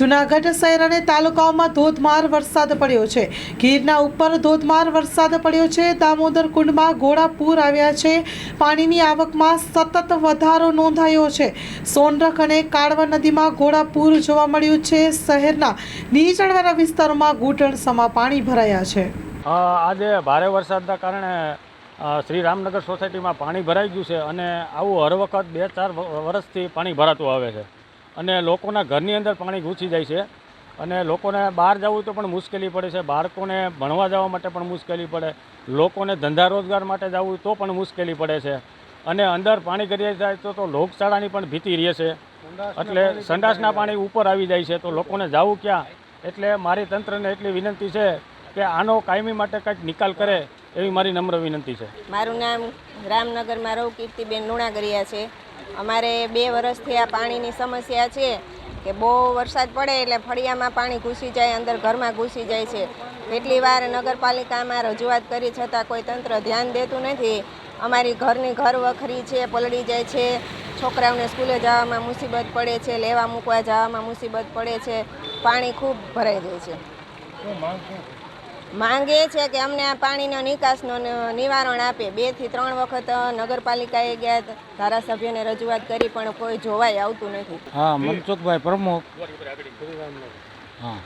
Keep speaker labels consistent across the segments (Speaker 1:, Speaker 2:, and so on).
Speaker 1: જુનાગઢ શહેર અને તાલુકાઓમાં ધોધમાર વરસાદ પડ્યો છે. ગીરના ઉપર ધોધમાર વરસાદ પડ્યો છે. દામોદર કુંડમાં ઘોડા પૂર આવ્યા છે. પાણીની આવકમાં સતત વધારો નોંધાયો છે. સોનરખ અને કાળવા નદીમાં ઘોડા પૂર જોવા મળ્યું છે. શહેરના નીચાણવાળા વિસ્તારોમાં ઘૂંટણસમાં પાણી ભરાયા છે.
Speaker 2: આજે ભારે વરસાદના કારણે શ્રી રામનગર સોસાયટીમાં પાણી ભરાઈ ગયું છે અને આવું હર વખત બે ચાર વર્ષથી પાણી ભરાતું આવે છે. અને લોકોના ઘરની અંદર પાણી ઘૂસી જાય છે. અને લોકોને બહાર જવું તો પણ મુશ્કેલી પડે છે. બાળકોને ભણવા જવા માટે પણ મુશ્કેલી પડે. લોકોને ધંધા રોજગાર માટે જવું તો પણ મુશ્કેલી પડે છે. અને અંદર પાણી કરી જાય તો તો લોકશાળાની પણ ભીતિ રહે છે. એટલે સંડાસના પાણી ઉપર આવી જાય છે. તો લોકોને જવું ક્યાં? એટલે મારી તંત્રને એટલી વિનંતી છે કે આનો કાયમી માટે કંઈક નિકાલ કરે એવી મારી નમ્ર વિનંતી છે.
Speaker 3: મારું નામ રામનગરમાં રહું કીર્તિબેન લુણાગરિયા છે. અમારે બે વર્ષથી આ પાણીની સમસ્યા છે કે બહુ વરસાદ પડે એટલે ફળિયામાં પાણી ઘૂસી જાય, અંદર ઘરમાં ઘૂસી જાય છે. કેટલી વાર નગરપાલિકામાં રજૂઆત કરી છતાં કોઈ તંત્ર ધ્યાન દેતું નથી. અમારી ઘરની ઘર વખરી છે, પલળી જાય છે. છોકરાઓને સ્કૂલે જવામાં મુસીબત પડે છે, લેવા મૂકવા જવામાં મુસીબત પડે છે. પાણી ખૂબ ભરાઈ જાય છે? માંગ છે કે અમને આ પાણીનો નિકાસનો નિવારણ આપે. બેથી ત્રણ વખત નગરપાલિકાએ ગયા ધારાસભ્યને રજૂઆત કરી, પણ કોઈ જોવાય આવતું નથી.
Speaker 4: હા, મનસુખભાઈ પ્રમુખ. હા.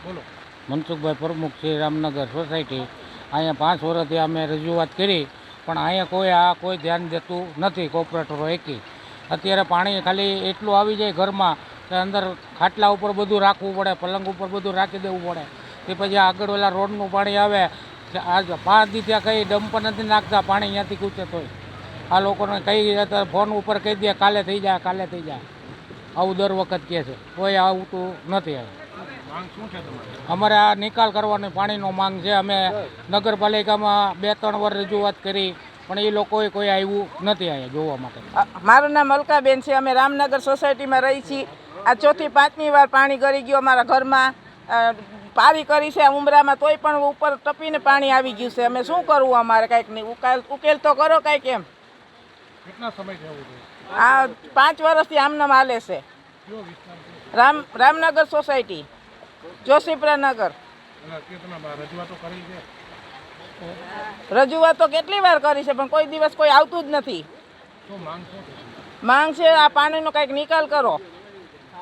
Speaker 4: મનસુખભાઈ પ્રમુખ છે રામનગર સોસાયટી. અહીંયા પાંચ વર્ષથી અમે રજૂઆત કરી, પણ અહીંયા કોઈ આ કોઈ ધ્યાન દેતું નથી કોર્પોરેટરો એકી. અત્યારે પાણી ખાલી એટલું આવી જાય ઘરમાં કે અંદર ખાટલા ઉપર બધું રાખવું પડે, પલંગ ઉપર બધું રાખી દેવું પડે. તે પછી આગળ ઓલા રોડનું પાણી આવે આ આજ પાંચ દી ત્યાં કંઈ ડમ્પર નથી નાખતા પાણી અહીંયાથી કૂચે તોય આ લોકોને કઈ તો ફોન ઉપર કહી દે કાલે થઈ જાય કાલે થઈ જાય. આવું દર વખત કહે છે. કોઈ આવતું નથી આવે અમારે આ નિકાલ કરવાની પાણીનો માંગ છે. અમે નગરપાલિકામાં બે ત્રણ વાર રજૂઆત કરી પણ એ લોકોએ કોઈ આવ્યું નથી આવ્યા જોવા માટે.
Speaker 5: મારું નામ અલકાબેન છે. અમે રામનગર સોસાયટીમાં રહી છીએ. આ ચોથી પાંચમી વાર પાણી ગળી ગયું અમારા ઘરમાં. પારી કરી છે ઉમરામાં તોય પણ ઉપર ટપીને પાણી આવી ગયું છે. અમે શું કરવું અમારે કાંઈક નહીં. ઉકેલ ઉકેલ તો કરો કાંઈક એમ. આ પાંચ વર્ષથી આમનામ હાલે છે. રામ રામનગર સોસાયટી. જોશીપુરા નગર. રજૂઆતો કેટલી વાર કરી છે પણ કોઈ દિવસ કોઈ આવતું જ નથી. માંગ છે આ પાણીનો કંઈક નિકાલ કરો.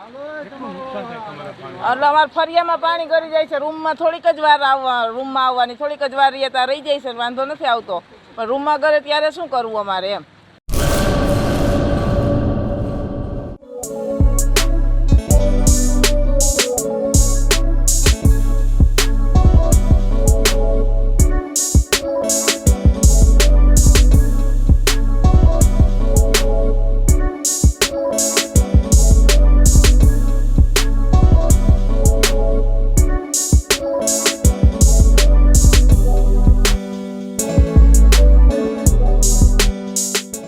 Speaker 5: એટલે અમારે ફરિયામાં પાણી ગળી જાય છે. રૂમમાં થોડીક જ વાર આવવા રૂમમાં આવવાની, થોડીક જ વાર રહી જાય છે. વાંધો નથી આવતો. પણ રૂમમાં ઘરે ત્યારે શું કરવું અમારે એમ?